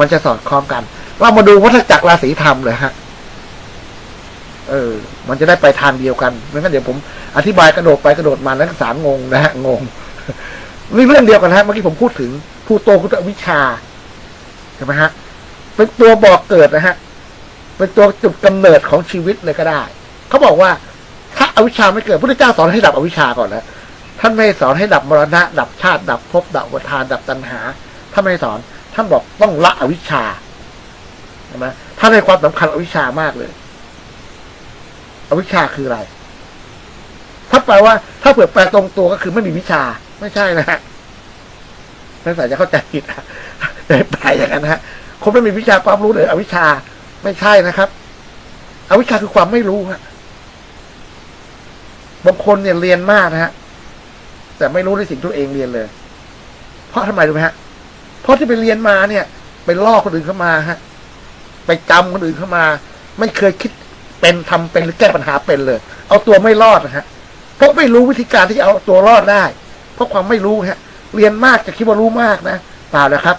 มันจะสอดคล้องกันเรามาดูวัฏจักรราศีธรรมเลยฮะ เออ มันจะได้ไปทางเดียวกันไม่งั้นเดี๋ยวผมอธิบายกระโดดไปกระโดดมาแล้วสามงงนะฮะงงนี่เรื่องเดียวกันฮะเมื่อกี้ผมพูดถึงผู้โตคือตัววิชาใช่ไหมฮะ เป็นตัวบอกเกิดนะฮะ เป็นตัวจุดกำเนิดของชีวิตเลยก็ได้ เขาบอกว่า ถ้าอาวิชชาไม่เกิดพระเจ้าสอนให้ดับอวิชชาก่อนนะท่านไม่สอนให้ดับมรณะ ดับชาติ ดับภพดับวัฏทานดับตัณหาท่านไม่สอน ท่านบอกต้องละอวิชชาใช่ไหมท่านให้ความสำคัญอวิชชามากเลย อวิชชาคืออะไร ถ้าแปลว่า ถ้าเผื่อแปลตรงตัวก็คือไม่มีวิชา ไม่ใช่นะฮะนักศึกษาจะเข้าใจผิดนะแต่แปลอย่างนั้นฮะคนไม่มีวิชาความรู้เลยอวิชชาไม่ใช่นะครับ อวิชชาคือความไม่รู้ฮะบางคนเนี่ยเรียนมากนะฮะแต่ไม่รู้ในสิ่งที่ตัวเองเรียนเลย เพราะทำไมรู้ไหมฮะ ราะที่ไปเรียนมาเนี่ย ไปลอกคนอื่นเข้ามาฮะ ไปจำคนอื่นเข้ามา ไม่เคยคิดเป็นทำเป็นหรือแก้ปัญหาเป็นเลย เอาตัวไม่รอดนะฮะเพราะไม่รู้วิธีการที่เอาตัวรอดได้ เพราะความไม่รู้ฮะ เรียนมากจะคิดว่ารู้มากนะเปล่านะครับ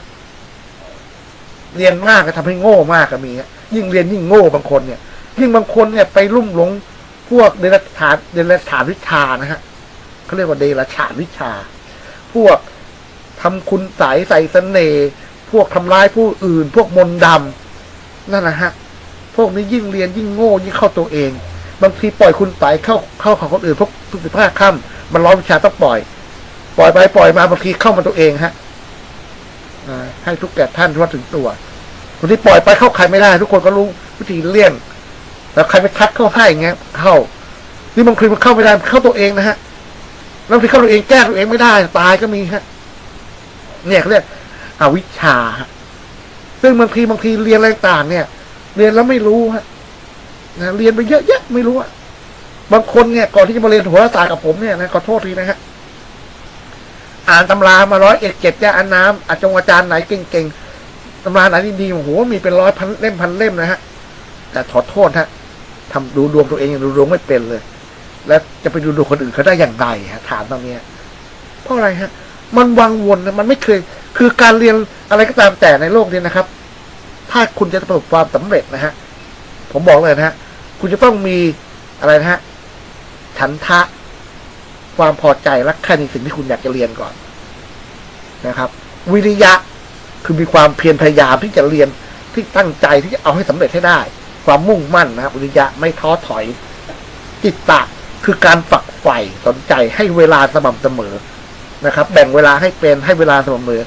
เรียนมากก็ทำให้โง่มากก็มีฮะยิ่งเรียนยิ่งโง่บางคนเนี่ย ยิ่งบางคนเนี่ยไปลุ่มหลงพวกเดรัจฉานเดรัจฉานวิชานะฮะเขาเรียกว่าเดรัจฉานวิชา พวก ทำคุณใสยใส่เสน่ห์พวกทำร้ายผู้อื่น พวกมนต์ดำนั่นนะฮะ พวกนี้ยิ่งเรียนยิ่งโง่ยิ่งเข้าตัวเอง บางทีปล่อยคุณใสยเข้าเข้าของคนอื่นพวกทุกสิบห้าค่ำมันร้อยวิชาต้องปล่อย ปล่อยไปปล่อยมาบางทีเข้ามาตัวเองฮะให้ทุกแก่ท่านทั่วถึงตัวบางทีปล่อยไปเข้าใครไม่ได้ ทุกคนก็รู้วิธีเลี่ยงแล้วใครไปทักเข้าให้อย่างเงี้ยเข้า นี่บางทีมันเข้าไม่ได้เข้าตัวเองนะฮะแล้วบางทีเข้าตัวเองแก้ตัวเองไม่ได้ ตายก็มีฮะ เนี่ยเขาเรียกอวิชชา ซึ่งบางทีบางทีเรียนอะไรต่างเนี่ย เรียนแล้วไม่รู้ฮะนะเรียนไปเยอะแยะไม่รู้อะบางคนเนี่ย ก่อนที่จะมาเรียนโหราศาสตร์กับผมเนี่ยนะขอโทษทีนะฮะอ่านตำรามาร้อยเอ็ดเจ็ดแจ้อาน้ำอาจงอาจารย์ไหนเก่งๆตำราไหนดีๆโอ้โหมีเป็นร้อยพันเล่มพันเล่มนะฮะแต่ขอโทษฮะทำดูดวงตัวเองดูดวงไม่เป็นเลย แล้วจะไปดูดวงคนอื่นเขาได้อย่างไรฮะ ถามตรงเนี้ยเพราะอะไรฮะ มันวังวนนะมันไม่เคย คือการเรียนอะไรก็ตามแต่ในโลกนี้นะครับ ถ้าคุณจะประสบความสำเร็จนะฮะ ผมบอกเลยนะฮะ คุณจะต้องมีอะไรนะฮะฉันทะ ความพอใจรักใคร่ในสิ่งที่คุณอยากจะเรียนก่อนนะครับ วิริยะคือมีความเพียรพยายามที่จะเรียนที่ตั้งใจที่จะเอาให้สำเร็จให้ได้ ความมุ่งมั่นนะครับวิริยะไม่ท้อถอยจิตตะคือการฝักใฝ่สนใจให้เวลาสม่ำเสมอ นะครับ แบ่งเวลาให้เป็นให้เวลาสม่ำเสมอ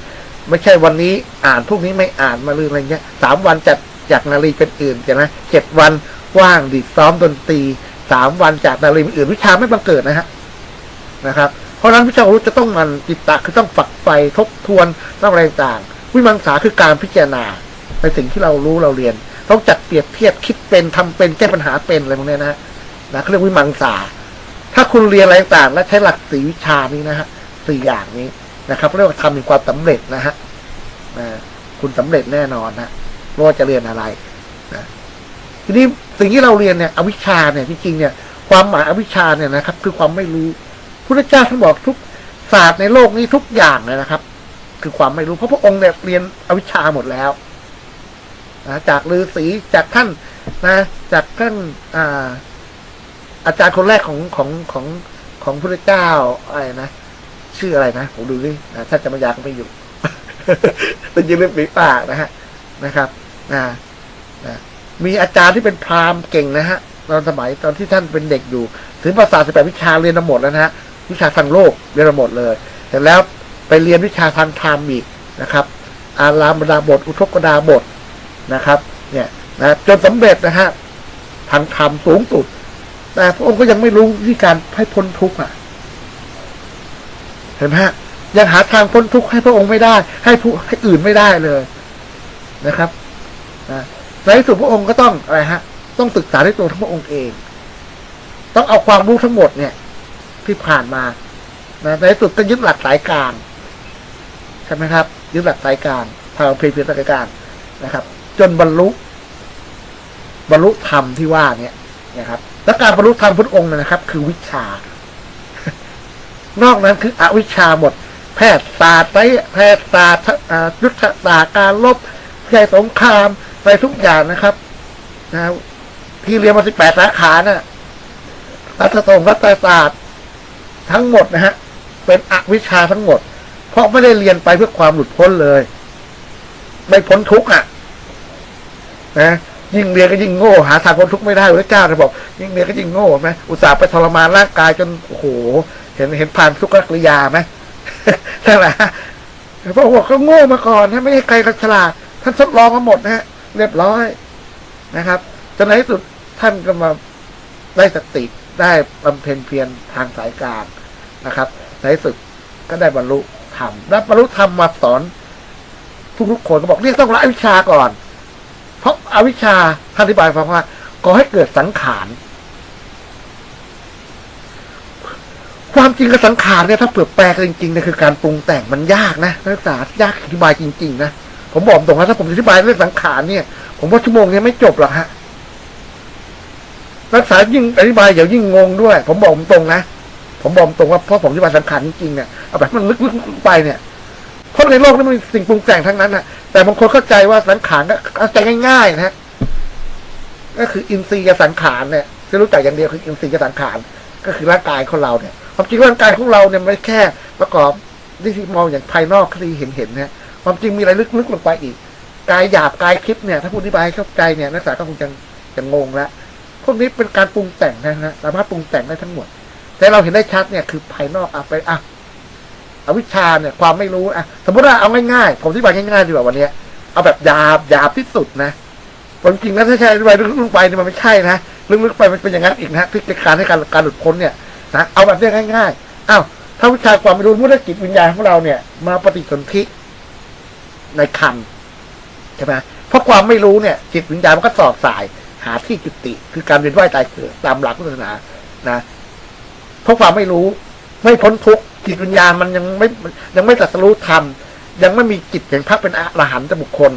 ไม่ใช่วันนี้อ่านพรุ่งนี้ไม่อ่านมาลืมอะไรเงี้ยสามวันจัดจากนาลีเป็นอื่นใช่ไหมเจ็ดวันว่างดิซ้อมดนตรีสามวันจากนาลีเป็นอื่นวิชาไม่บังเกิดนะฮะนะครับ เพราะฉะนั้นวิชารู้จะต้องมันจิตตะคือต้องฝักใฝ่ทบทวนต้องอะไรต่างวิมังสาคือการพิจารณาในสิ่งที่เรารู้เราเรียน ต้องจัดเปรียบเทียบคิดเป็นทำเป็นแก้ปัญหาเป็นอะไรพวกนี้นะฮะนะเขาเรียกวิมังสาถ้าคุณเรียนอะไรต่างและใช้หลักสีวิชานี้นะฮะ สี่อย่างนี้นะครับเรียกว่าทำมีความสำเร็จนะฮะนะคุณสำเร็จแน่นอนนะไม่ว่าจะเรียนอะไรนะทีนี้สิ่งที่เราเรียนเนี่ยอวิชชาเนี่ยจริงๆเนี่ย ความหมายอวิชชาเนี่ยนะครับ คือความไม่รู้พุทธเจ้าท่านบอกทุกศาสตร์ในโลกนี้ทุกอย่างเลยนะครับ คือความไม่รู้เพราะพระองค์เนี่ยเรียนอวิชชาหมดแล้วนะจากฤาษีจากท่านนะ จากท่านอ่าอาจารย์คนแรกของของของของพระเจ้าอะไรนะ ชื่ออะไรนะ ผมดูดินะถ้าจะมายาก็ไม่อยู่เป็นยืนเล่นปีปากนะฮะนะครับนะนะมีอาจารย์ที่เป็นพราหมณ์เก่งนะฮะตอนสมัยตอนที่ท่านเป็นเด็กอยู่ ถึงภาษาสิบแปดวิชาเรียนมาหมดแล้วนะฮะวิชาทางโลกเรียนมาหมดเลยเสร็จแล้วไปเรียนวิชาทางธรรมอีกนะครับ อารามดาบท อุทกดาบทนะครับ เนี่ยนะจนสำเร็จนะฮะทางธรรมสูงสุด แต่พระองค์ก็ยังไม่รู้วิธีการให้พ้นทุกข์อะ เห็นไหมฮะยังหาทางพ้นทุกข์ให้พระองค์ไม่ได้ ให้ผู้ให้อื่นไม่ได้เลยนะครับนะในที่สุดพระองค์ก็ต้องอะไรฮะ ต้องศึกษาด้วยตัวพระองค์เอง ต้องเอาความรู้ทั้งหมดเนี่ย ที่ผ่านมานะในที่สุดก็ยึดหลักสายกลางใช่ไหมครับ ยึดหลักสายกลางทางเพลเพียรสายกลางนะครับ จนบรรลุ บรรลุธรรมที่ว่าเนี่ยนะครับ และการบรรลุธรรมพุทธองค์นะครับ คือวิชา นอกนั้นคืออวิชชาหมด แพทยศาสตร์ไปแพทยศาสตร์ยุทธศาสตร์การลบใหญ่สงครามไรทุกอย่างนะครับนะที่เรียนมาสิบแปดสาขาน่ะรัฐศาสตร์รัฐศาสตร์ทั้งหมดนะฮะ เป็นอวิชชาทั้งหมด เพราะไม่ได้เรียนไปเพื่อความหลุดพ้นเลย ไม่พ้นทุกข์อะ นะยิ่งเรียนก็ยิ่งโง่หาทางพ้นทุกข์ไม่ได้พระเจ้าจะบอกยิ่งเรียนก็ยิ่งโง่ไหมอุตส่าห์ไปทรมานร่างกายจนโอ้โห เห็นเห็นผ่านทุกขกริยาไหมใช่ไหมพระองค์บอกเขาโง่มาก่อนนะไม่ใช่ใครก็ฉลาดท่านทดลองมาหมดนะฮะเรียบร้อยนะครับจนในที่สุดท่านก็มาได้สติได้บำเพ็ญเพียรทางสายกลางนะครับ ในที่สุดก็ได้บรรลุธรรมและบรรลุธรรมมาสอนทุกๆคนก็บอกเรียกต้องละอวิชชาก่อน เพราะอาวิชชาท่านอธิบายฟังว่าก่อให้เกิดสังขาร ความจริงกับสังขารเนี่ยถ้าเปลือแปลกันจริงๆเนี่ยคือการปรุงแต่งมันยากนะนักศึกษายากอธิบายจริง ๆ นะผมบอกตรงนะถ้าผมอธิบายเรื่องสังขารเนี่ย ผมว่าชั่วโมงนี้ไม่จบหรอกฮะนักศึกษายิ่งอธิบายเดี๋ยวยิ่งงงด้วย ผมบอกตรงนะผมบอกตรงว่าเพราะผมอธิบายสังขารจริงๆเนี่ยเอาแบบมันลึกๆไปเนี่ยเพราะในโลกนี้มันมีสิ่งปรุงแต่งทั้งนั้นนะแต่บางคนเข้าใจว่าสังขารก็เข้าใจง่ายๆนะฮะก็คืออินทรีย์กับสังขารเนี่ยที่รู้จักอย่างเดียวคืออินทรีย์กับสังขาร ก็คือร่างกายของเราเนี่ยความจริงร่างกายของเราเนี่ยไม่แค่ประกอบที่มองอย่างภายนอกที่เห็นเห็นๆนะความจริงมีอะไรลึกๆลงไปอีกกายหยาบกายคิดเนี่ยถ้าพูดอธิบายเข้าใจเนี่ยนักศึกษาก็คงจะจะงงล้วพวกนี้เป็นการปรุงแต่งนะฮะสามารถปรุงแต่งได้ทั้งหมด แต่เราเห็นได้ชัดเนี่ยคือภายนอกอะไปอะอวิชชาเนี่ย ความไม่รู้อะสมมติว่าเอาง่ายๆผมอธิบายง่ายๆดีกว่าวันนี้เอาแบบหยาบหยาบที่สุดนะความจริงแล้วถ้าใช่อธิบายลึกๆไปเนี่ยมันไม่ใช่นะ ลึกๆไปมันเป็นอย่างนั้นอีกนะที่จะการให้การการหลุดพ้นเนี่ยนะเอาแบบเนี้ยง่ายๆอ้าวถ้าวิชาความไม่รู้มุตจิตวิญญาณของเราเนี่ย มาปฏิสนธิในคันใช่ไหมเพราะความไม่รู้เนี่ย จิตวิญญาณมันก็สอดสาย หาที่จุติ คือการเวียนว่ายตายเกิดตามหลักพุทธศาสนานะเพราะความไม่รู้ ไม่พ้นทุกข์จิตวิญญาณมันยังไม่ยังไม่ตรัสรู้ธรรมยังไม่มีจิตอย่างพระเป็นอรหันต์บุคคล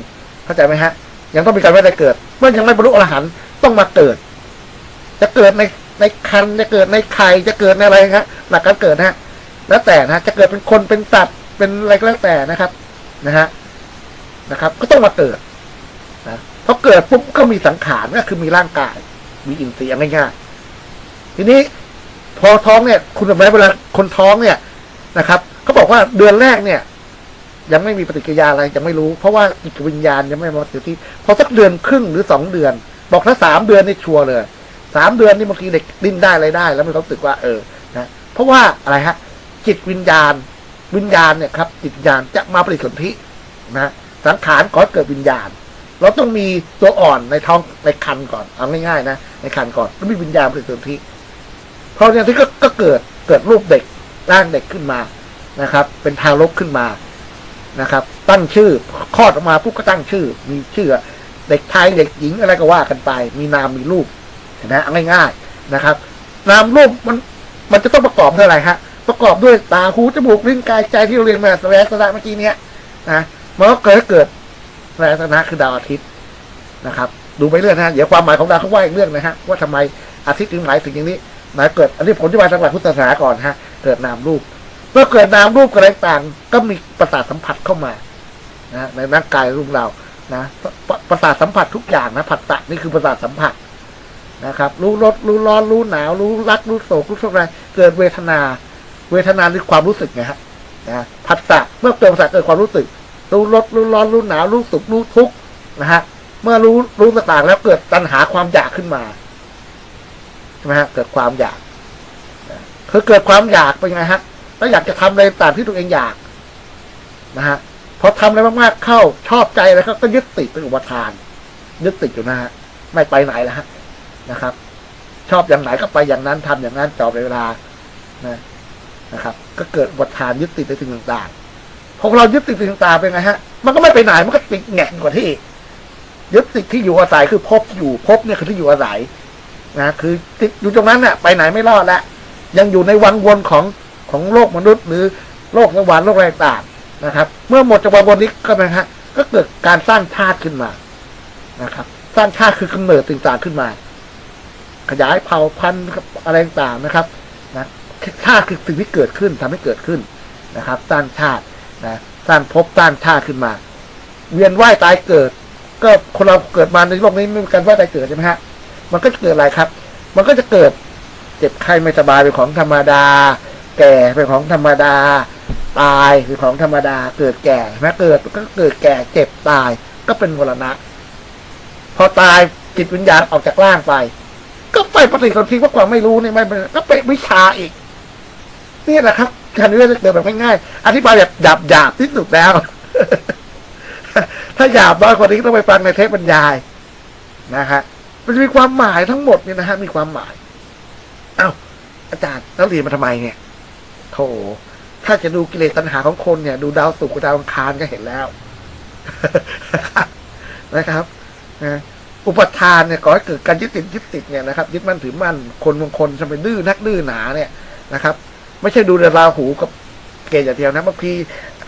เข้าใจไหมฮะ ยังต้องมีการไม่ได้เกิด เมื่อยังไม่บรรลุอรหันต์ต้องมาเกิด จะเกิดในในคันจะเกิดในไข่จะเกิดในอะไรฮะหลักการเกิดนะฮะแล้วแต่นะจะเกิดเป็นคนเป็นสัตว์เป็นอะไรก็แล้วแต่นะครับนะฮะนะครับ ก็ต้องมาเกิดนะพอเกิดปุ๊บก็มีสังขารก็คือมีร่างกาย มีอินทรีย์ง่ายๆทีนี้พอท้องเนี่ย คุณรู้ไหมเวลาคนท้องเนี่ยนะครับเขาบอกว่าเดือนแรกเนี่ยยังไม่มีปฏิกิริยาอะไรยังไม่รู้ เพราะว่าจิตวิญญาณยังไม่มาถึงที่พอสักเดือนครึ่งหรือสองเดือน บอกถ้าสามเดือนนี่ชัวร์เลย สามเดือนนี่บางทีเด็กดิ้นได้อะไรได้ แล้วมันรู้สึกว่าเออนะเพราะว่าอะไรฮะ จิตวิญญาณ วิญญาณเนี่ยครับจิตวิญญาณจะมาปฏิสนธินะสังขารก่อเกิดวิญญาณ เราต้องมีตัวอ่อนในท้องในคันก่อนเอาง่ายๆนะในคันก่อนแล้วมีวิญญาณปฏิสนธิเพราะเนี่ยที่ก็ก็เกิดเกิดรูปเด็กร่างเด็กขึ้นมานะครับ เป็นทารกขึ้นมานะครับ ตั้งชื่อคลอดออกมาปุ๊บก็ตั้งชื่อ มีชื่อ เด็กชายเด็กหญิงอะไรก็ว่ากันไป มีนามมีรูป เห็นไหมเอาง่ายๆนะครับ นามรูปมันมันจะต้องประกอบด้วยอะไรฮะ ประกอบด้วยตาหูจมูกลิ้นกายใจที่เราเรียนมาแสดงสระเมื่อกี้เนี้ยนะมันก็เกิดเกิดแสดงคือดาวอาทิตย์นะครับ ดูไปเรื่อยนะเดี๋ยวความหมายของดาวเขาว่าอีกเรื่องนะฮะว่าทำไมอาทิตย์ถึงหมายถึงอย่างนี้นะเกิดอันนี้ผมที่มาทางหลักพุทธศาสนาก่อนฮะเกิดนามรูปเมื่อเกิดนามรูปอะไรต่างก็มีประสาทสัมผัสเข้ามานะในร่างกายรูปเรานะปประสาทสัมผัสทุกอย่างนะผัสสะนี่คือประสาทสัมผัส นะครับ รู้รสรู้ร้อนรู้หนาว รู้รักรู้โศกรู้โศกอะไรเกิดเวทนา เวทนาคือความรู้สึกไงฮะนะผัสสะเมื่อเกิดผัสสะเกิดความรู้สึก รู้รสรู้ร้อนรู้หนาว รู้สุขรู้ทุกข์นะฮะเมื่อรู้รู้ต่างๆแล้วเกิดตัณหาความอยากขึ้นมาใช่ไหมฮะเกิดความอยากคือเกิดความอยากเป็นไงฮะแล้วอยากจะทำอะไรต่างที่ตัวเองอยากนะฮะพอทำอะไรมากๆเข้าชอบใจแล้วก็ยึดติดเป็นอุปทาน ยึดติดอยู่นะฮะไม่ไปไหนแล้วฮะ นะครับ ชอบอย่างไหนก็ไปอย่างนั้นทำอย่างนั้นจอบเวลานะนะครับ ก็เกิดอุปทานยึดติดในสิ่งต่างๆพอเรายึดติดสิ่งต่างๆเป็นไงฮะ มันก็ไม่ไปไหนมันก็ติดแงกกว่าที่ ยึดติดที่อยู่อาศัยคือพบอยู่พบเนี่ยคือที่อยู่อาศัยนะคือติดอยู่ตรงนั้นเนี่ยไปไหนไม่รอดแล้วยังอยู่ในวังวนของของโลกมนุษย์ หรือโลกสวรรค์โลกอะไรต่างนะครับ เมื่อหมดจากวังวนนี้ก็นะฮะก็เกิดการสร้างชาติขึ้นมานะครับ สร้างชาติคือกำเนิดต่างๆขึ้นมา ขยายเผ่าพันธุ์อะไรต่างๆนะครับนะชาติคือสิ่งที่เกิดขึ้นทำให้เกิดขึ้นนะครับ สร้างชาตินะสร้างภพสร้างชาติขึ้นมา เวียนว่ายตายเกิด ก็คนเราเกิดมาในโลกนี้ไม่มีการว่าใดเกิดใช่ไหมฮะมันก็จะเกิดอะไรครับ มันก็จะเกิดเจ็บไข้ไม่สบายเป็นของธรรมดา แก่เป็นของธรรมดา ตายเป็นของธรรมดา เกิดแก่ใช่ไหมเกิดก็เกิดแก่เจ็บตายก็เป็นมรณะ พอตายจิตวิญญาณออกจากร่างไป ก็ไปปฏิสนธิเพราะความไม่รู้นี่ไม่ก็เป็นวิชาอีกนี่แหละครับการเรื่องเกิดแบบง่ายๆอธิบายแบบหยาบหยาบที่สุดแล้ว ถ้าหยาบน้อยกว่านี้ต้องไปฟังในเทปบรรยายนะฮะมันจะมีความหมายทั้งหมดเนี่ยนะฮะมีความหมายเอ้าอาจารย์แล้วเรียนมาทำไมเนี่ยโธ่ถ้าจะดูกิเลสตัณหาของคนเนี่ย ดูดาวศุกร์ดาวอังคารก็เห็นแล้วนะครับนะ อุปทานเนี่ยก่อให้เกิดการยึดติดยึดติดเนี่ยนะครับยึดมั่นถือมั่นคนบางคนจะเป็นดื้อนักดื้อหนาเนี่ยนะครับ ไม่ใช่ดูแต่ราหูกับเกศอย่างเดียวนะบางที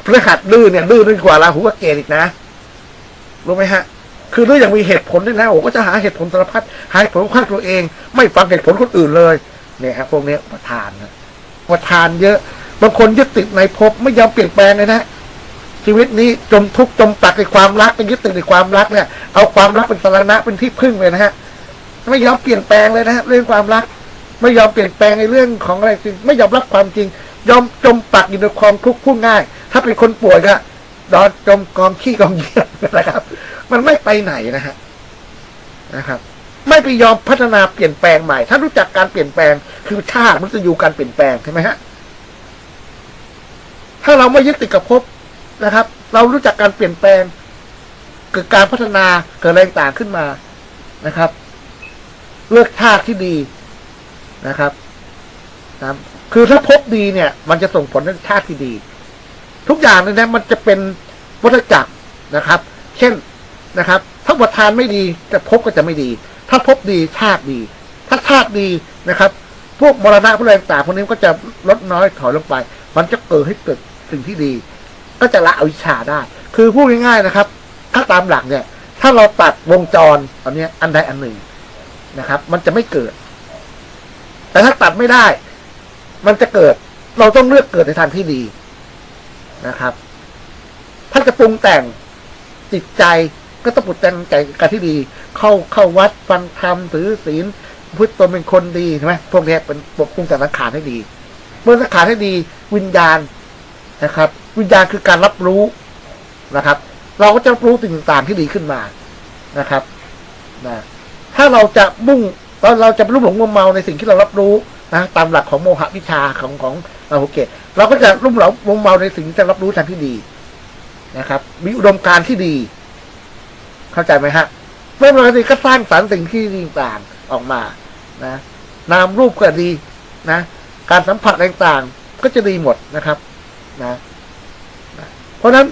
พฤหัสดื้อเนี่ยดื้อดื้อกว่าราหูกับเกศอีกนะรู้ไหมฮะ คือดื้ออย่างมีเหตุผลด้วยนะโอ้ก็จะหาเหตุผลสารพัดหาเหตุผลข้างตัวเอง ไม่ฟังเหตุผลคนอื่นเลยเนี่ยครับพวกนี้อุปทานนะอุปทานเยอะบางคนยึดติดในภพไม่ยอมเปลี่ยนแปลงเลยนะ ชีวิตนี้จมทุกข์จมปักในความรักไปยึดติดในความรักเนี่ย เอาความรักเป็นสาระเป็นที่พึ่งเลยนะฮะ ไม่ยอมเปลี่ยนแปลงเลยนะฮะเรื่องความรัก ไม่ยอมเปลี่ยนแปลงในเรื่องของอะไรจริงไม่ยอมรับความจริง ยอมจมปักอยู่ในความทุกข์พูดง่าย ถ้าเป็นคนป่วยก็นอนจมกองขี้กองเยี่ยนะครับ มันไม่ไปไหนนะฮะนะครับ ไม่ไปยอมพัฒนาเปลี่ยนแปลงใหม่ ถ้ารู้จักการเปลี่ยนแปลงคือชาติมันจะอยู่การเปลี่ยนแปลงใช่ไหมฮะถ้าเราไม่ยึดติดกับภพ นะครับ เรารู้จักการเปลี่ยนแปลง เกิดการพัฒนาเกิดแรงต่างขึ้นมานะครับ เลือกชาติที่ดีนะครับนะคือถ้าภพดีเนี่ย มันจะส่งผลในชาติที่ดี ทุกอย่างเลยนะมันจะเป็นวัฏจักรนะครับ เช่นนะครับ ถ้าประทานไม่ดีจะภพก็จะไม่ดี ถ้าภพดีชาติดี ถ้าชาติดีนะครับ พวกมรณะพวกอะไรต่างพวกนี้ก็จะลดน้อยถอยลงไป มันจะเกิดให้เกิดสิ่งที่ดี ก็จะละอวิชชาได้ คือพูดง่ายๆนะครับ ถ้าตามหลักเนี่ย ถ้าเราตัดวงจรตอนนี้อันใดอันหนึ่งนะครับ มันจะไม่เกิด แต่ถ้าตัดไม่ได้ มันจะเกิด เราต้องเลือกเกิดในทางที่ดีนะครับ ถ้าจะปรุงแต่งจิตใจก็ต้องปรุงแต่งใจการที่ดี เข้าเข้าวัดฟังธรรมถือศีลพุทธตนเป็นคนดีใช่ไหมพวกนี้เป็นปรุงแต่งสังขารให้ดี เมื่อสังขารให้ดี วิญญาณ นะครับ วิญญาณคือการรับรู้นะครับ เราก็จะรู้สิ่งต่างๆที่ดีขึ้นมานะครับนะถ้าเราจะมุ่งเราเราจะรุ่มหลงมัวเมาในสิ่งที่เรารับรู้นะตามหลักของโมหะวิชาของของราหุเกตเราก็จะรุ่มหลงมัวเมาในสิ่งที่จะรับรู้ทางที่ดีนะครับ มีอุดมการณ์ที่ดี เข้าใจไหมฮะเมื่อเราดีก็สร้างสรรค์สิ่งที่ดีต่างออกมานะนามรูปก็ดีนะ การสัมผัสต่างๆก็จะดีหมดนะครับ นะ เพราะฉะนั้น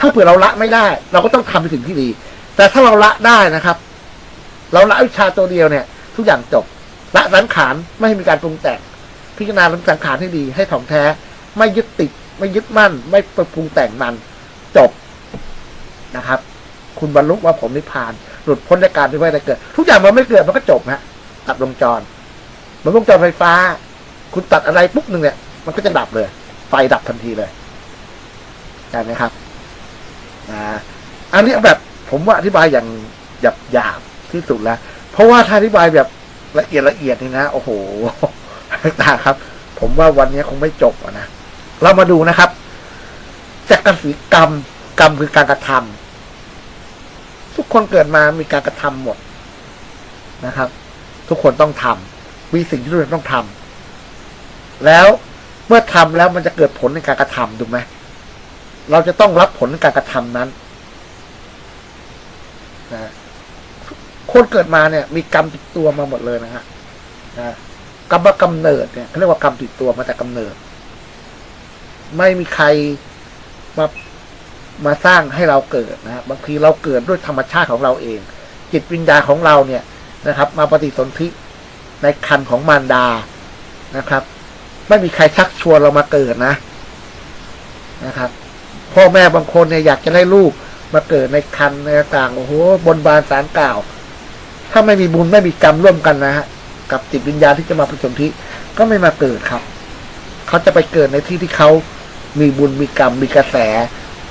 ถ้าเผื่อเราละไม่ได้ เราก็ต้องทำในสิ่งที่ดี แต่ถ้าเราละได้นะครับ เราละวิชาตัวเดียวเนี่ย ทุกอย่างจบละสังขารไม่ให้มีการปรุงแต่ง พิจารณาสังขารให้ดีให้ถ่องแท้ ไม่ยึดติด ไม่ยึดมั่น ไม่ปปรุงแต่งมัน จบนะครับ คุณบรรลุว่าผมนิพพาน หลุดพ้นจากการที่ไม่ได้เกิด ทุกอย่างมันไม่เกิดมันก็จบฮะตัดวงจรเหมือนวงจรไฟฟ้า คุณตัดอะไรปุ๊บหนึ่งเนี่ย มันก็จะดับเลย ไฟดับทันทีเลยใช่ไหมครับอ่าอันนี้แบบผมว่าอธิบายอย่างหยาบหยาบที่สุดแล้ว เพราะว่าถ้าอธิบายแบบละเอียดละเอียดนี่นะ โอ้โหตาครับ ผมว่าวันนี้คงไม่จบนะเรามาดูนะครับจากกสีกรรม กรรมคือการกระทำทุกคนเกิดมามีการกระทำหมดนะครับ ทุกคนต้องทำมีสิ่งที่ทุกคนต้องทำแล้ว มื่อทำแล้วมันจะเกิดผลในการกระทำถูกไหมเราจะต้องรับผลในการกระทำนั้นนะคนเกิดมาเนี่ย มีกรรมติดตัวมาหมดเลยนะฮะนะกรรมกำเนิดเนี่ยเขาเรียกว่ากรรมติดตัวมาแต่กำเนิด ไม่มีใครมามาสร้างให้เราเกิดนะฮะบางทีเราเกิดด้วยธรรมชาติของเราเอง จิตวิญญาณของเราเนี่ยนะครับ มาปฏิสนธิในคันของมารดานะครับ ไม่มีใครชักชวนเรามาเกิดนะนะครับ พ่อแม่บางคนเนี่ยอยากจะได้ลูกมาเกิดในคันในต่างโอ้โหบนบานสารกล่าว ถ้าไม่มีบุญไม่มีกรรมร่วมกันนะฮะกับจิตวิญญาณที่จะมาปฏิสนธิก็ไม่มาเกิดครับ เขาจะไปเกิดในที่ที่เขามีบุญมีกรรมมีกระแส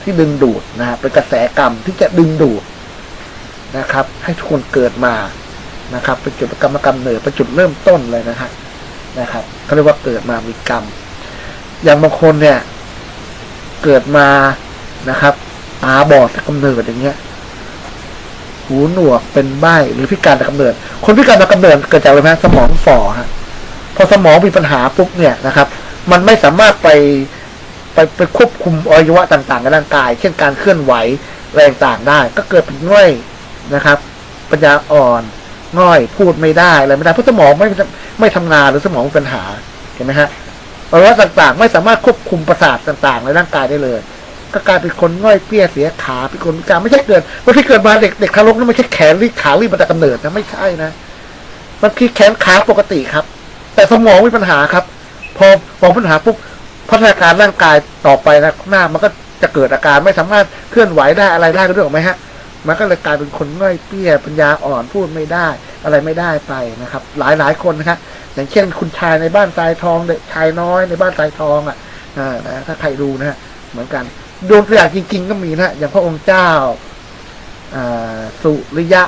ที่ดึงดูดนะฮะเป็นกระแสกรรมที่จะดึงดูดนะครับ ให้ทุกคนเกิดมานะครับ เป็นจุดกรรมกรรมเนิดเป็นจุดเริ่มต้นเลยนะฮะ นะครับเขาเรียกว่าเกิดมามีกรรม อย่างบางคนเนี่ย เกิดมานะครับตาบอดแต่กำเนิดอย่างเงี้ย หูหนวกเป็นใบ้หรือพิการแต่กำเนิด คนพิการแต่กำเนิดเกิดจากอะไรไหมสมองฝ่อฮะพอสมองมีปัญหาปุ๊บเนี่ยนะครับ มันไม่สามารถไปไปไปควบคุมอวัยวะต่างๆในร่างกาย เช่นการเคลื่อนไหวแรงต่างได้ ก็เกิดเป็นง่อยนะครับ ปัญญาอ่อน ง่อย พูดไม่ได้อะไรไม่ได้เพราะสมองไม่ไม่ทำงานหรือสมองมีปัญหาเห็นไหมฮะอวัยวะต่างๆ ไม่สามารถควบคุมประสาทต่างๆ ในร่างกายได้เลย ก็กลายเป็นคนง่อยเปี้ยเสียขาเป็นคนพิการไม่ใช่เกิดวันที่เกิดมาเด็กเด็กทารกนั่นไม่ใช่แขนรีขารีบมาแต่กำเนิดนะไม่ใช่นะมันคือแขนขาปกติครับ แต่สมองมีปัญหาครับ พอพอปัญหาปุ๊บพัฒนาการร่างกายต่อไปนะหน้ามันก็จะเกิดอาการไม่สามารถเคลื่อนไหวได้อะไรได้ก็เรื่องของไหมฮะ มันก็เลยกลายเป็นคนง่อยเปี้ยปัญญาอ่อนพูดไม่ได้ อะไรไม่ได้ไปนะครับ หลายหลายคนนะครับอย่างเช่นคุณชายในบ้านทรายทองเด็กชายน้อยในบ้านทรายทองอะนะถ้าใครดูนะฮะเหมือนกันดูตัวอย่างจริง ๆ ก็มีนะอย่างพระองค์เจ้าสุริยะ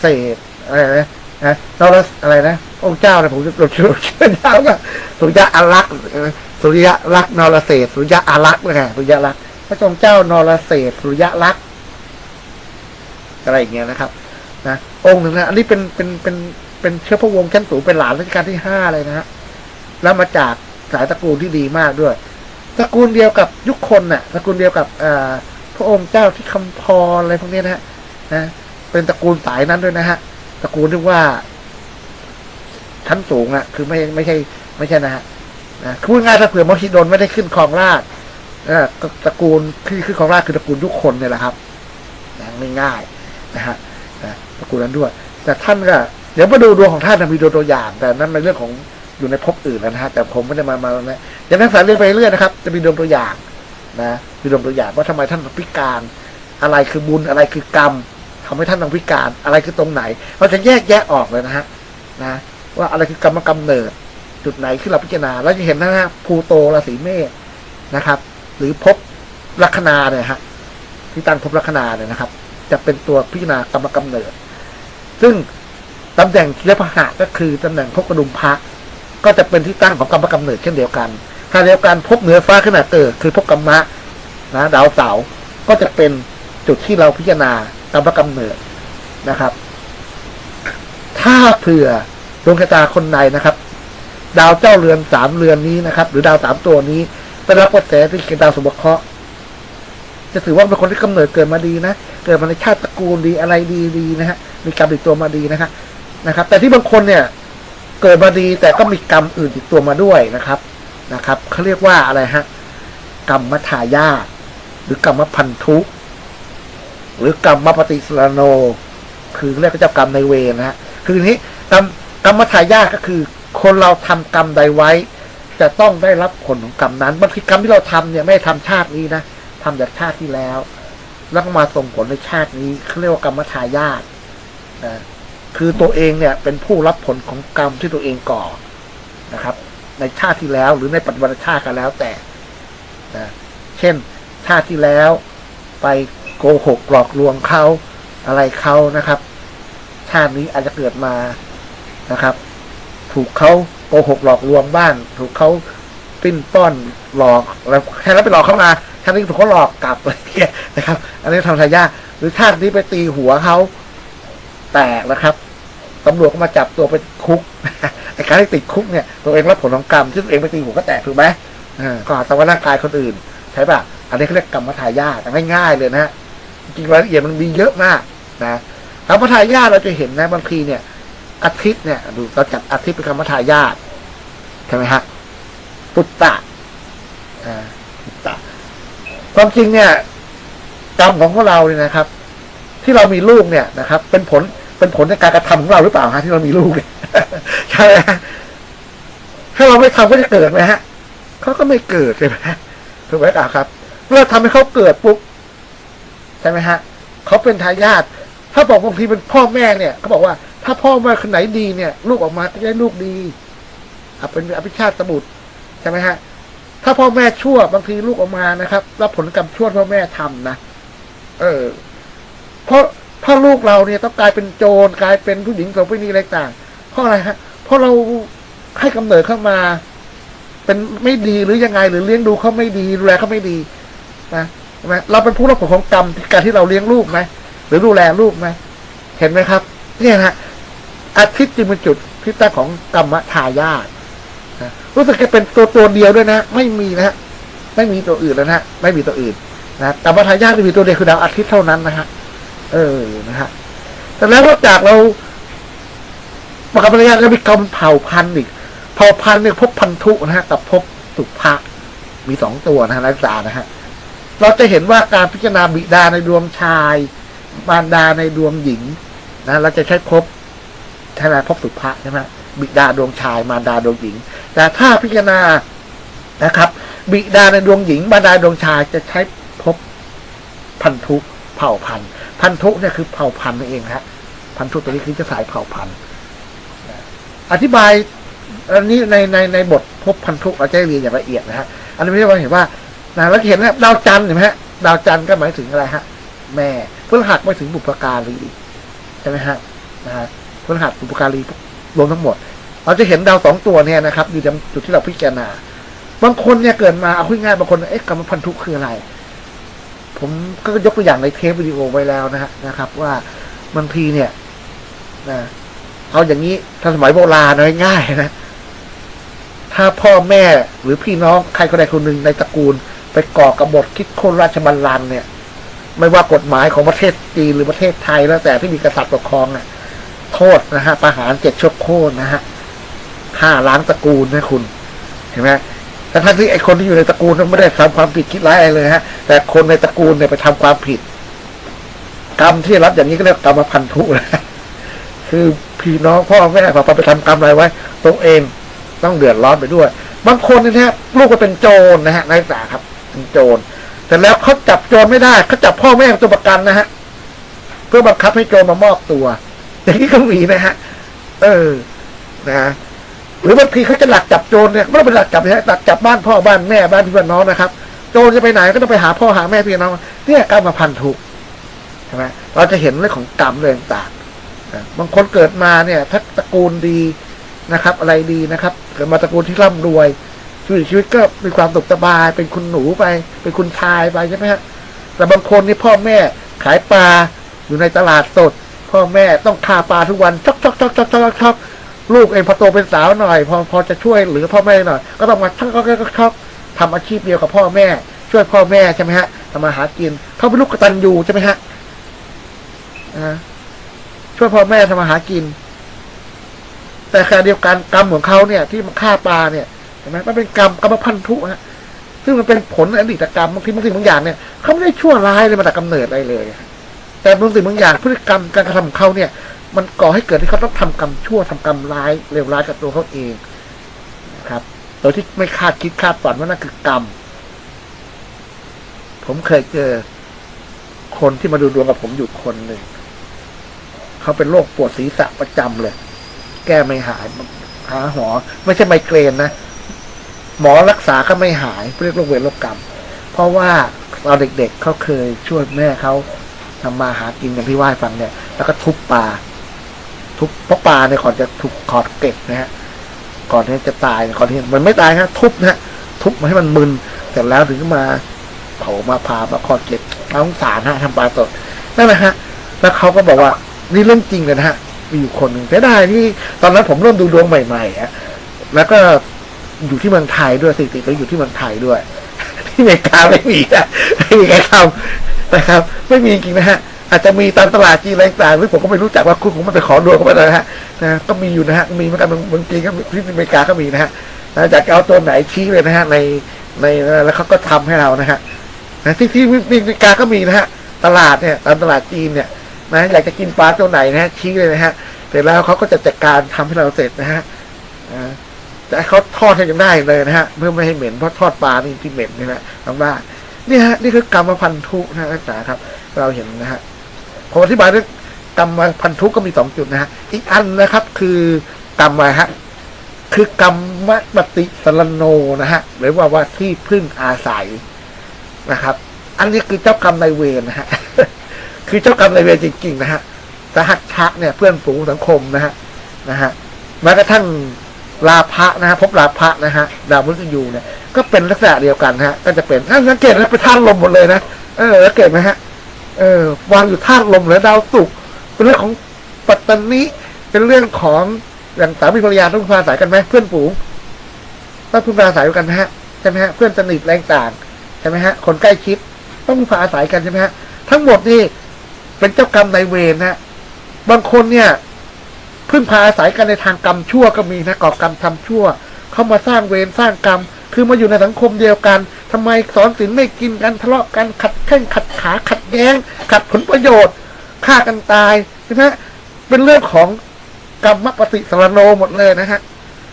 เศษอะไรนะนะนรสอะไรนะองค์เจ้าเนะผมจะชื่อชื่อเจ้าก็สุริยะอารักษ์สุริยะรักนรเศษสุริยะอารักษ์นะฮะสุริยะรักษ์พระองค์เจ้านรเศษสุริยะรักษ์ อะไรอย่างเงี้ยนะครับนะองค์หนึ่งนะอันนี้เป็นเป็นเป็นเป็นเชื้อพระวงศ์ชั้นสูงเป็นหลานรัชกาลที่ห้าเลยนะฮะแล้วมาจากสายตระกูลที่ดีมากด้วยตระกูลเดียวกับยุคคนน่ะตระกูลเดียวกับอพระองค์เจ้าที่คำพรอะไรพวกเนี้ยนะฮะนะเป็นตระกูลสายนั้นด้วยนะฮะตระกูลที่ว่าชั้นสูงอะคือไม่ไม่ใช่ ไม่ใช่นะฮะนะคือพูดง่ายถ้าเผื่อมหิดลไม่ได้ขึ้นครองราชออก็ตระกูลที่ขึ้นครองราชคือตระกูลยุคคนเนี่ยแหละครับง่ายๆ นะฮะนะตระกูลนั้นด้วย แต่ท่านก็เดี๋ยวมาดูดวงของท่านนะมีดวงตัวอย่าง แต่นั้นเป็นเรื่องของอยู่ในภพอื่นนะฮะแต่ผมไม่ได้มามานะอย่างนักศึกษาเรียนไปเรื่อยนะครับ จะมีดวงตัวอย่างนะมีดวงตัวอย่างว่าทำไมท่านพิการ อะไรคือบุญอะไรคือกรรมทำให้ท่านต้องพิการ อะไรคือตรงไหน เราจะแยกแยะออกเลยนะฮะนะว่าอะไรคือกรรมกำเนิด จุดไหนที่เราพิจารณาแล้วจะเห็นนะฮะภูโตราศีเมษนะครับ หรือภพลัคนาเนี่ยฮะที่ตั้งภพลัคนาเนี่ยนะครับ จะเป็นตัวพิจารณากรรมกำเนิด ซึ่งตำแหน่งเชื้อพหะก็คือตำแหน่งพกกระดุมพระก็จะเป็นที่ตั้งของกรรมกำเนิดเช่นเดียวกันขณะเดียวกันภพเหนือฟ้าขนาดเกิดคือภพกรรมะนะดาวเสาร์ก็จะเป็นจุดที่เราพิจารณากรรมกำเนิดนะครับ ถ้าเผื่อดวงชะตาคนใดนะครับ ดาวเจ้าเรือนสามเรือนนี้นะครับ หรือดาวสามตัวนี้เป็นรับกระแสที่เป็นดาวสมบัติเคราะห์ จะถือว่าเป็นคนที่กำเนิดเกิดมาดีนะ เกิดมาในชาติตระกูลดีอะไรดีดีนะฮะ มีกรรมติดตัวมาดีนะครับนะครับ แต่ที่บางคนเนี่ย เกิดมาดีแต่ก็มีกรรมอื่นติดตัวมาด้วยนะครับนะครับเขาเรียกว่าอะไรฮะกรรมทายาหรือกรรมพันธุหรือกรรมปฏิสรโน คือเรียกว่าเจ้ากรรมในเวรนะฮะคืออย่างนี้กรรมกรรมทายาก็คือ คนเราทำกรรมใดไว้ จะต้องได้รับผลของกรรมนั้นบางทีกรรมที่เราทำเนี่ยไม่ได้ทำชาตินี้นะ ทำจากชาติที่แล้ว แล้วก็มาส่งผลในชาตินี้เขาเรียกว่ากรรมทายาทนะคือตัวเองเนี่ย เป็นผู้รับผลของกรรมที่ตัวเองก่อนะครับ ในชาติที่แล้วหรือในปัจจุบันชาติก็แล้วแต่นะเช่น ชาติที่แล้วไปโกหกหลอกลวงเขาอะไรเขานะครับ ชาตินี้อาจจะเกิดมานะครับ ถูกเขาโกหกหลอกลวงบ้างถูกเขาปิ้นป้อนหลอกแล้วแค่นั้นไปหลอกเขามา ชานี้ถูกเขาหลอกกลับอะไรเงี้ยนะครับ อันนี้ทำทายาทหรือชาตินี้ไปตีหัวเขาแตกนะครับตำรวจก็มาจับตัวไปคุกไอ้การที่ติดคุกเนี่ยตัวเองรับผลของกรรมที่ตัวเองไปตีหัวก็แตกถูกไหมอ่าก็แต่ว่าร่างกายคนอื่น ใช่ป่ะอันนี้เขาเรียกกรรมทายาทง่ายๆเลยนะฮะจริงๆรายละเอียดมันมีเยอะมากนะกรรมทายาทเราจะเห็นนะบางทีเนี่ยอาทิตย์เนี่ยดูเราจัดอาทิตย์เป็นกรรมทายาทใช่ไหมฮะปุตตะอ่า ความจริงเนี่ยกรรมของพวกเราเนี่ยนะครับ ที่เรามีลูกเนี่ยนะครับ เป็นผลเป็นผลในการกระทำของเราหรือเปล่าฮะที่เรามีลูกเนี่ยใช่ไหมฮะถ้าเราไม่ทำก็จะเกิดไหมฮะเขาก็ไม่เกิดใช่ไหมถูกไหมครับเราทำให้เขาเกิดปุ๊บใช่ไหมฮะเขาเป็นทายาทถ้าบอกบางทีเป็นพ่อแม่เนี่ยเขาบอกว่าถ้าพ่อแม่คนไหนดีเนี่ย ลูกออกมาจะได้ลูกดีอะเป็นอภิชาติสมุตรใช่ไหมฮะ ถ้าพ่อแม่ชั่วบางทีลูกออกมานะครับรับผลกรรมชั่วพ่อแม่ทำนะเออ เพราะถ้าลูกเราเนี่ยต้องกลายเป็นโจรกลายเป็นผู้หญิงโสเภณีอะไรต่าง เพราะอะไรฮะ เพราะเราให้กำเนิดเข้ามา เป็นไม่ดีหรือยังไง หรือเลี้ยงดูเขาไม่ดีดูแลเขาไม่ดีนะใช่ไหมเราเป็นผู้รับผลของกรรมที่การที่เราเลี้ยงลูกไหมหรือดูแลลูกไหมเห็นไหมครับ เนี่ยฮะอาทิตย์จึงเป็นจุดที่ตั้งของกรรมทายาท รู้สึกจะเป็นตัวตัวเดียวด้วยนะ ไม่มีนะฮะไม่มีตัวอื่นแล้วนะฮะไม่มีตัวอื่นนะกรรมทายาทจะมีตัวเดียวคือดาวอาทิตย์เท่านั้นนะฮะเออนะฮะแต่แล้วนอกจากเราปกรรมทายาก็มีกรรมเผ่าพันธุ์อีกเผ่าพันธุ์เนี่ยพบพันธุนะฮะกับพบสุภะมีสองตัวนะฮะนักศึกษานะฮะเราจะเห็นว่าการพิจารณาบิดาในดวงชายมารดาในดวงหญิงนะเราจะใช้พบใช่ไหมพบสุภะใช่ไหม บิดาดวงชายมารดาดวงหญิง แต่ถ้าพิจารณานะครับ บิดาในดวงหญิงมารดาดวงชายจะใช้พบพันธุเผ่าพันธุ์ พันธุเนี่ยคือเผ่าพันธุ์นั่นเองฮะพันธุตัวนี้คือจะสายเผ่าพันธุ์อธิบายอันนี้ในในในบทพบพันธุเราจะเรียนอย่างละเอียดนะฮะอันนี้ไม่ใช่ว่าเห็นว่านะเราเห็นนะดาวจันทร์เห็นไหมฮะดาวจันทร์ก็หมายถึงอะไรฮะ แม่พฤหัสหมายถึงบุพการีใช่ไหมฮะนะฮะพฤหัสบุพการี รวมทั้งหมด เราจะเห็นดาวสองตัวเนี่ยนะครับ อยู่ในจุดที่เราพิจารณา บางคนเนี่ยเกิดมาเอาคุยง่ายบางคนเอ๊ะกรรมพันธุคืออะไร ผมก็ยกตัวอย่างในเทปวิดีโอไว้แล้วนะฮะนะครับ ว่าบางทีเนี่ยนะเอาอย่างนี้ถ้าสมัยโบราณนะง่ายๆนะถ้าพ่อแม่หรือพี่น้องใครคนใดคนหนึ่งในตระกูล ไปก่อกบฏคิดโค่นราชบัลลังก์เนี่ย ไม่ว่ากฎหมายของประเทศจีนหรือประเทศไทยแล้วแต่ที่มีกษัตริย์ปกครองน่ะ โทษนะฮะประหารเจ็ดชั่วโคตรนะฮะฆ่าล้างตระกูลนะคุณ เห็นไหมแต่ทั้งที่ไอ้คนที่อยู่ในตระกูลนั้นไม่ได้ทำความผิดคิดร้ายอะไรเลยฮะ แต่คนในตระกูลเนี่ยไปทำความผิด กรรมที่รับอย่างนี้ก็เรียกกรรมพันธุนะคือพี่น้องพ่อแม่พอไปทำกรรมอะไรไว้ตัวเองต้องเดือดร้อนไปด้วยบางคนเนี่ยนะฮะลูกก็เป็นโจรนะฮะนักศึกษาครับเป็นโจรแต่แล้วเขาจับโจรไม่ได้เขาจับพ่อแม่เป็นตัวประกันนะฮะเพื่อบังคับให้โจรมามอบตัว อย่างนี้ก็มีนะฮะ เออ นะ หรือบางทีเขาจะหลักจับโจรเนี่ยไม่ต้องเป็นหลักจับนะหลักจับบ้านพ่อบ้านแม่บ้านพี่บ้านน้องนะครับ โจรจะไปไหนก็ต้องไปหาพ่อหาแม่พี่น้องเนี่ยกรรมพันธุกใช่ไหมเราจะเห็นเรื่องของกรรมเรื่องต่างบางคนเกิดมาเนี่ยถ้าตระกูลดีนะครับ อะไรดีนะครับ เกิดมาตระกูลที่ร่ำรวยชีวิตชีวิตก็มีความสุขสบาย เป็นคุณหนูไป เป็นคุณชายไปใช่ไหมฮะแต่บางคนนี่พ่อแม่ขายปลาอยู่ในตลาดสด พ่อแม่ต้องฆ่าปลาทุกวันชอกชอกชอกชอกชอกชอกลูกเองพอโตเป็นสาวหน่อย พอพอจะช่วยเหรือพ่อแม่หน่อย ก็ต้องมาชอกชอกชอกชอกทำอาชีพเดียวกับพ่อแม่ ช่วยพ่อแม่ใช่ไหมฮะทำมาหากิน เขาเป็นลูกกตัญญูใช่ไหมฮะช่วยพ่อแม่ทำมาหากิน แต่ขณะเดียวกันกรรมของเขาเนี่ย ที่มันฆ่าปลาเนี่ยเห็นไหมมันเป็นกรรมกรรมพันธุฮะซึ่งมันเป็นผลอดีตกรรมบางทีบางสิ่งบางอย่างเนี่ยเขาไม่ได้ชั่วร้ายเลยมาแต่กำเนิดอะไรเลย แต่บางสิ่งบางอย่างพฤติกรรมการกระทำของเขาเนี่ย มันก่อให้เกิดที่เขาต้องทำกรรมชั่วทำกรรมร้ายเลวร้ายกับตัวเขาเองนะครับโดยที่ไม่คาดคิดคาดฝันว่านั่นคือกรรม ผมเคยเจอคนที่มาดูดวงกับผมอยู่คนหนึ่งเขาเป็นโรคปวดศีรษะประจำเลย แก้ไม่หายหาหมอไม่ใช่ไมเกรนนะหมอรักษาก็ไม่หายเรียกโรคเวรโรคกรรม เพราะว่าเราเด็กๆเขาเคยช่วยแม่เขา ทำมาหากินกันที่ว่าฟังเนี่ย แล้วก็ทุบปลา ทุบเพราะปลาเนี่ยก่อนจะถูกขอดเกล็ดนะฮะ ก่อนที่จะตายก่อนที่มันไม่ตายฮะทุบนะฮะทุบมาให้มันมึนเสร็จแล้วถึงมาเผามาพามาขอดเกล็ดเอาสงสารฮะทำปลาสดนั่นแหละฮะ แล้วเขาก็บอกว่านี่เรื่องจริงเลยนะฮะ มีอยู่คนหนึ่งแต่ได้ที่ตอนนั้นผมเริ่มดูดวงใหม่ๆฮะแล้วก็อยู่ที่เมืองไทยด้วยสิติก็อยู่ที่เมืองไทยด้วย ที่อเมริกาไม่มีนะไม่มีใครทำ นะครับ ไม่มีจริงนะฮะอาจจะมีตามตลาดจีนอะไรต่างหรือผมก็ไม่รู้จักว่าคุณผมไม่ไปขอดวงเขาไปเลยนะฮะนะก็มีอยู่นะฮะมีเหมือนกันเมืองเมืองจีนก็ที่อเมริกาก็มีนะฮะนะจากเอาตัวไหนชี้เลยนะฮะในในแล้วเขาก็ทำให้เรานะฮะนะที่ที่อเมริกาก็มีนะฮะตลาดเนี่ยตามตลาดจีนเนี่ยนะอยากจะกินปลาตัวไหนนะฮะชี้เลยนะฮะเสร็จแล้วเขาก็จะจัดการทำให้เราเสร็จนะฮะแต่เขาทอดให้ยังได้เลยนะฮะเพื่อไม่ให้เหม็นเพราะทอดปลานี่ที่เหม็นนี่นะทางบ้าน นี่ฮะนี่คือกรรมพันธุนะนักศึกษาครับ เราเห็นนะฮะผมอธิบายเรื่องกรรมพันธุก็มีสองจุดนะฮะอีกอันนะครับ คือกรรมอะไรฮะคือกรรมปฏิสรโนนะฮะหรือว่าว่าที่พึ่งอาศัยนะครับ อันนี้คือเจ้ากรรมนายเวรนะฮะคือเจ้ากรรมนายเวรจริงๆนะฮะสหัชชะเนี่ย เพื่อนฝูงสังคมนะฮะนะฮะแม้กระทั่งลาภะนะฮะพบลาภะนะฮะดาวมฤตยูเนี่ย ก็เป็นลักษณะเดียวกันฮะ ก็จะเป็นนั่นสังเกตนะเป็นธาตุลมหมดเลยนะเออสังเกตไหมฮะ เออ วางอยู่ธาตุลมหรือดาวศุกร์เป็นเรื่องของปัตตานีเป็นเรื่องของอย่างสามีภรรยาต้องพึ่งาอายกันไหมเพื่อนฝูงต้องพึ่งพาอาศัยกันฮะใช่ไหมฮะเพื่อนสนิทแรงต่างใช่ไหมฮะคนใกล้ชิดต้องพึ่งพาอาศัยกันใช่ไหมฮะทั้งหมดนี่เป็นเจ้ากรรมนายเวรนะฮะบางคนเนี่ยพึ่งพาอาศัยกันในทางกรรมชั่วก็มีนะก่อกรรมทำชั่ว เข้ามาสร้างเวรสร้างกรรม คือมาอยู่ในสังคมเดียวกันทำไมสอนศีลไม่กินกันทะเลาะกันขัดแข้งขัดขาขัดแย้ง ขัดผลประโยชน์ฆ่ากันตายใช่ไหมฮะเป็นเรื่องของกรรมปฏิสารโนหมดเลยนะฮะ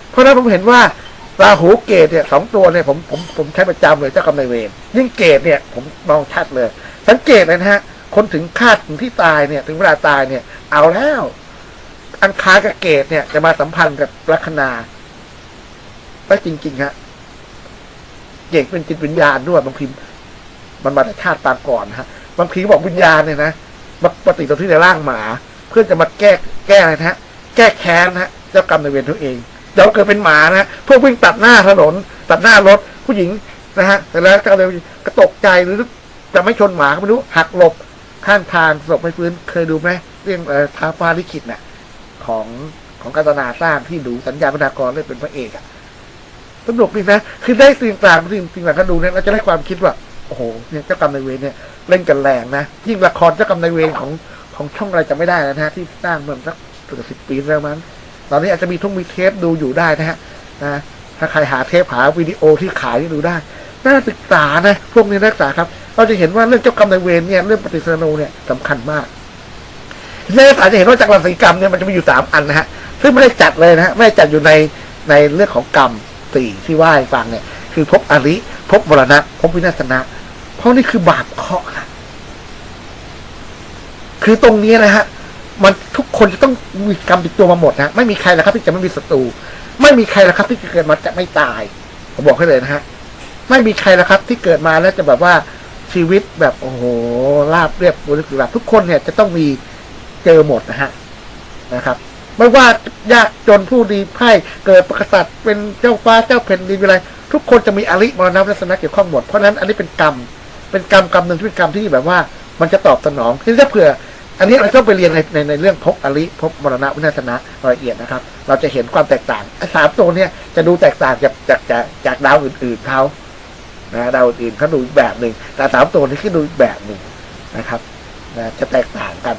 เพราะนั้นผมเห็นว่าราหูเกตเนี่ยสองตัวเนี่ยผมผมผมใช้ประจำเลยเจ้ากรรมนายเวรยิ่งเกตเนี่ย ผมมองชัดเลย สังเกตเลยนะฮะ คนถึงคาดถึงที่ตายเนี่ย ถึงเวลาตายเนี่ย เอาแล้ว อังคารกับเกตเนี่ยจะมาสัมพันธ์กับลัคนาไม่จริง ๆ ฮะ เกตเป็นจิตวิญญาณด้วยบางทีมันมาจากชาติปางก่อนฮะบางทีบอกวิญญาณเนี่ยนะมาปฏิสนธิในร่างหมา เพื่อจะมาแก้แก้อะไรนะฮะแก้แค้นนะฮะเจ้ากรรมในเวรตัวเองเดี๋ยวเกิดเป็นหมานะพวกวิ่งตัดหน้าถนน ตัดหน้ารถผู้หญิงนะฮะแต่แล้วก็เลยกระตกใจหรือจะไม่ชนหมาก็ไม่รู้หักหลบข้างทางศพไม่ฟื้นเคยดูไหมเรื่องเอ่อท้าฟ้าลิขิตน่ะของของกัตนาสร้างที่ดูสัญญาพนากรเล่นเป็นพระเอกอะ สนุกดีนะ คือได้สิ่งต่างสิ่งสิ่งต่างก็ดูเนี่ยเราจะได้ความคิดว่า โอ้โห เนี่ยเจ้ากรรมนายเวรเนี่ยเล่นกันแรงนะ ยิ่งละครเจ้ากรรมนายเวรของของช่องอะไรจะไม่ได้นะฮะที่สร้างเมื่อสักเกือบสิบปีแล้วมั้ง ตอนนี้อาจจะมีทุ่งมีเทปดูอยู่ได้นะฮะ นะ ถ้าใครหาเทปหาวิดีโอที่ขายดูได้ น่าศึกษานะ พวกนี้นักศึกษาครับ เราจะเห็นว่าเรื่องเจ้ากรรมนายเวรเนี่ยเรื่องปฏิสนโนเนี่ยสำคัญมากในภาษาจะเห็นว่าจากรังสีกรรมเนี่ยมันจะมีอยู่สามอันนะฮะ ซึ่งไม่ได้จัดเลยนะฮะ ไม่ได้จัดอยู่ในในเรื่องของกรรม สี่ที่ว่าให้ฟังเนี่ย คือภพอริภพมรณะภพวินาศนะ เพราะนี่คือบาปเคาะค่ะ คือตรงนี้นะฮะ มันทุกคนจะต้องมีกรรมติดตัวมาหมดนะไม่มีใครละครับที่จะไม่มีศัตรูไม่มีใครละครับ ที่เกิดมาจะไม่ตายผมบอกให้เลยนะฮะไม่มีใครละครับ ที่เกิดมาแล้วจะแบบว่าชีวิตแบบโอ้โหราบเรียบบริสุทธิ์ทุกคนเนี่ยจะต้องมีเจอหมดนะฮะนะครับ ไม่ว่ายากจนผู้ดีไพ่เกิดประกษัตริย์เป็นเจ้าฟ้าเจ้าแผ่นดินอะไร ทุกคนจะมีอริมรณะลักษณะเกี่ยวข้องหมดเพราะนั้นอันนี้เป็นกรรม เป็นกรรมกรรมหนึ่งที่เป็นกรรมที่แบบว่า มันจะตอบสนองที่ถ้าเผื่อ อันนี้เราต้องไปเรียนในในในเรื่องภพอริภพมรณะวินาศนะรายละเอียดนะครับ เราจะเห็นความแตกต่างสามตัวเนี่ยจะดูแตกต่างจากจากจากจากดาวอื่นๆเขานะดาวอื่นเขาดูอีกแบบหนึ่งแต่สามตัวนี้คือดูอีกแบบหนึ่งนะครับนะจะแตกต่างกัน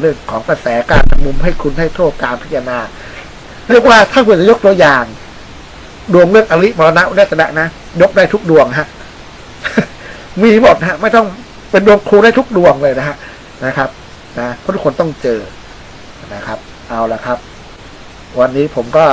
เรื่องของกระแสการมุมให้คุณให้โทษการพิจารณา เรียกว่าถ้าคุณจะยกตัวอย่าง ดวงเรื่องอริมรณะอุณสนะนะยกได้ทุกดวงฮะ มีหมดฮะ ไม่ต้องเป็นดวงครูได้ทุกดวงเลยนะฮะนะครับ นะเพราะทุกคนต้องเจอนะครับ เอาละครับ วันนี้ผมก็